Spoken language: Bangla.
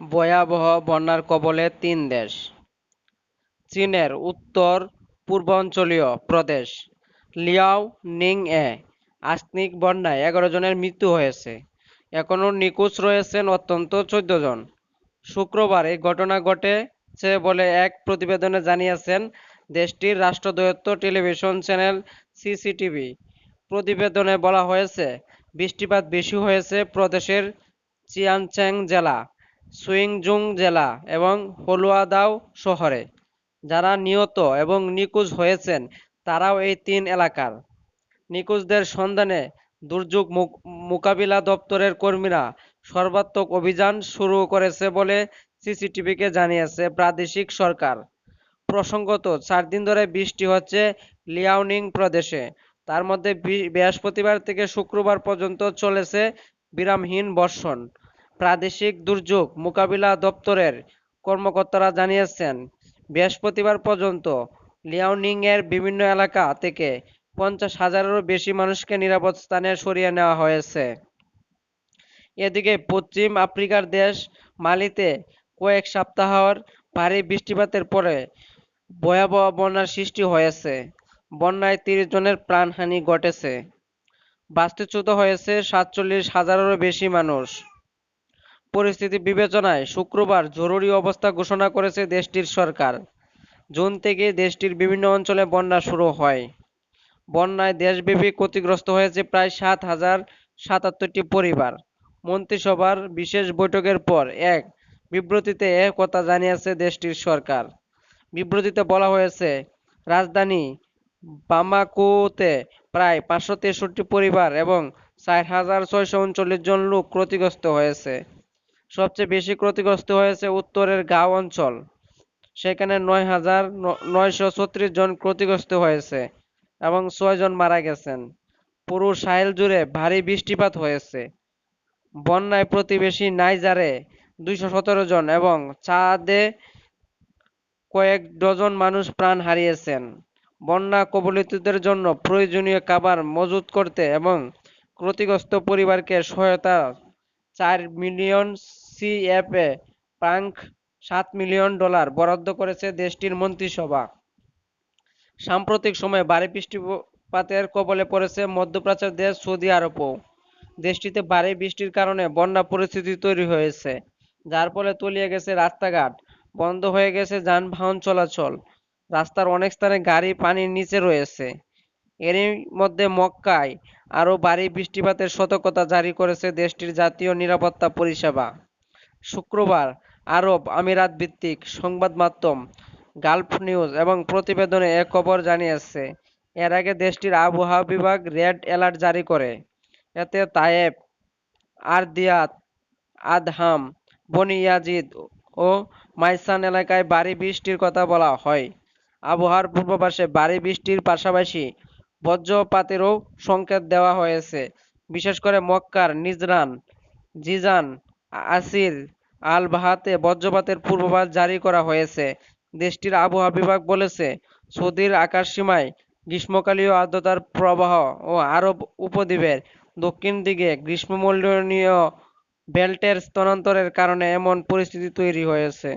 ভয়াবহ বন্যার কবলে তিন দেশ। চীনের উত্তর পূর্বাঞ্চলীয় প্রদেশ লিয়াও নিং এ আকস্মিক বন্যায় এগারো জনের মৃত্যু হয়েছে। এখনও নিখোঁজ রয়েছেন অন্তত চোদ্দ জন। শুক্রবার এই ঘটনা ঘটেছে বলে এক প্রতিবেদনে জানিয়েছেন দেশটির রাষ্ট্রদ্বৈত টেলিভিশন চ্যানেল সিসিটিভি। প্রতিবেদনে বলা হয়েছে, বৃষ্টিপাত বেশি হয়েছে প্রদেশের চিয়ানচ্যাং জেলা। সুইংজুং জেলা এবং হলুয়াদাও শহরে। যারা নিহত এবং নিখোঁজ হয়েছেন, তারাও এই তিন এলাকার। নিখোঁজদের সন্ধানে দুর্যোগ মোকাবিলা দপ্তরের কর্মীরা সর্বাত্মক অভিযান শুরু করেছে বলে সিসিটিভিকে জানিয়েছে প্রাদেশিক সরকার। প্রসঙ্গত, চার দিন ধরে বৃষ্টি হচ্ছে লিয়াওনিং প্রদেশে। তার মধ্যে বৃহস্পতিবার থেকে শুক্রবার পর্যন্ত চলেছে বিরামহীন বর্ষণ। প্রাদেশিক দুর্যোগ মোকাবিলা দপ্তরের কর্মকর্তারা জানিয়েছেন, বৃহস্পতিবার পর্যন্ত লিয়াওনিং এর বিভিন্ন এলাকা থেকে পঞ্চাশ হাজারেরও বেশি মানুষকে নিরাপদ স্থানে সরিয়ে নেওয়া হয়েছে। এদিকে পশ্চিম আফ্রিকার দেশ মালিতে কয়েক সপ্তাহর ভারী বৃষ্টিপাতের পরে ভয়াবহ বন্যার সৃষ্টি হয়েছে। বন্যায় তিরিশ জনের প্রাণহানি ঘটেছে। বাস্তুচ্যুত হয়েছে সাতচল্লিশ হাজারেরও বেশি মানুষ। পরিস্থিতি বিবেচনায় শুক্রবার জরুরি অবস্থা ঘোষণা করেছে দেশটির সরকার। জুন থেকে দেশটির বিভিন্ন অঞ্চলে বন্যা শুরু হয়। বন্যায় দেশব্যাপী ক্ষতিগ্রস্ত হয়েছে প্রায় সাত হাজার সাতাত্তরটি পরিবার। মন্ত্রিসভার বিশেষ বৈঠকের পর এক বিবৃতিতে এ কথা জানিয়েছে দেশটির সরকার। বিবৃতিতে বলা হয়েছে, রাজধানী বামাকুতে প্রায় পাঁচশো তেষট্টি পরিবার এবং চার হাজার ছয়শো উনচল্লিশ জন লোক ক্ষতিগ্রস্ত হয়েছে। সবচেয়ে বেশি ক্ষতিগ্রস্ত হয়েছে উত্তরের গাঁও অঞ্চল। সেখানে নয় হাজার নয়শো ছত্রিশ জন ক্ষতিগ্রস্ত হয়েছে এবং ছয় জন মারা গেছেন। পুরো সাহেল জুড়ে ভারী বৃষ্টিপাত হয়েছে। বন্যায় প্রতিবেশী নাইজারে দুইশো সতেরো জন এবং চাঁদে কয়েক ডজন মানুষ প্রাণ হারিয়েছেন। বন্যা কবলিতদের জন্য প্রয়োজনীয় খাবার মজুত করতে এবং ক্ষতিগ্রস্ত পরিবারকে সহায়তা চার million C F A franc সাত মিলিয়ন ডলার বরাদ্দ করেছে দেশটির মন্ত্রিসভা। সাম্প্রতিক সময়ে ভারী বৃষ্টিপাতের কবলে পড়েছে মধ্যপ্রাচ্যের দেশ সৌদি আরবও। দেশটিতে ভারী বৃষ্টির কারণে বন্যা পরিস্থিতি তৈরি হয়েছে, যার ফলে তলিয়ে গেছে রাস্তাঘাট, বন্ধ হয়ে গেছে যানবাহন চলাচল। রাস্তার অনেক স্থানে গাড়ি, পানির নিচে রয়েছে। এরই মধ্যে মক্কায় আরও ভারী বৃষ্টিপাতের সতর্কতা জারি করেছে দেশটির জাতীয় নিরাপত্তা পরিষেবা। শুক্রবার আরব আমিরাত ভিত্তিক সংবাদ মাধ্যম গালফ নিউজ এবং প্রতিবেদনে এ খবর জানিয়েছে, এর আগে দেশটির আবহাওয়া বিভাগ রেড অ্যালার্ট জারি করে। এতে তায়েব, আরদিয়াত, আদহাম, বনি ইয়াজিদ ও মাইসান এলাকায় ভারী বৃষ্টির কথা বলা হয়। আবহাওয়ার পূর্বাভাসে ভারী বৃষ্টির পাশাপাশি বজ্রপাতেরও সংকেত দেওয়া হয়েছে। বিশেষ করে মক্কার নিজরান, জিজান, আসির আল বাহাতে বজ্রপাতের পূর্বাভাস জারি করা হয়েছে। দেশটির আবহাওয়া বিভাগ বলেছে, সৌদির আকাশসীমায় গ্রীষ্মকালীয় আর্দ্রতার প্রবাহ ও আরব উপদ্বীপের দক্ষিণ দিকে গ্রীষ্মমণ্ডলীয় বেল্টের স্থানান্তরের কারণে এমন পরিস্থিতি তৈরি হয়েছে।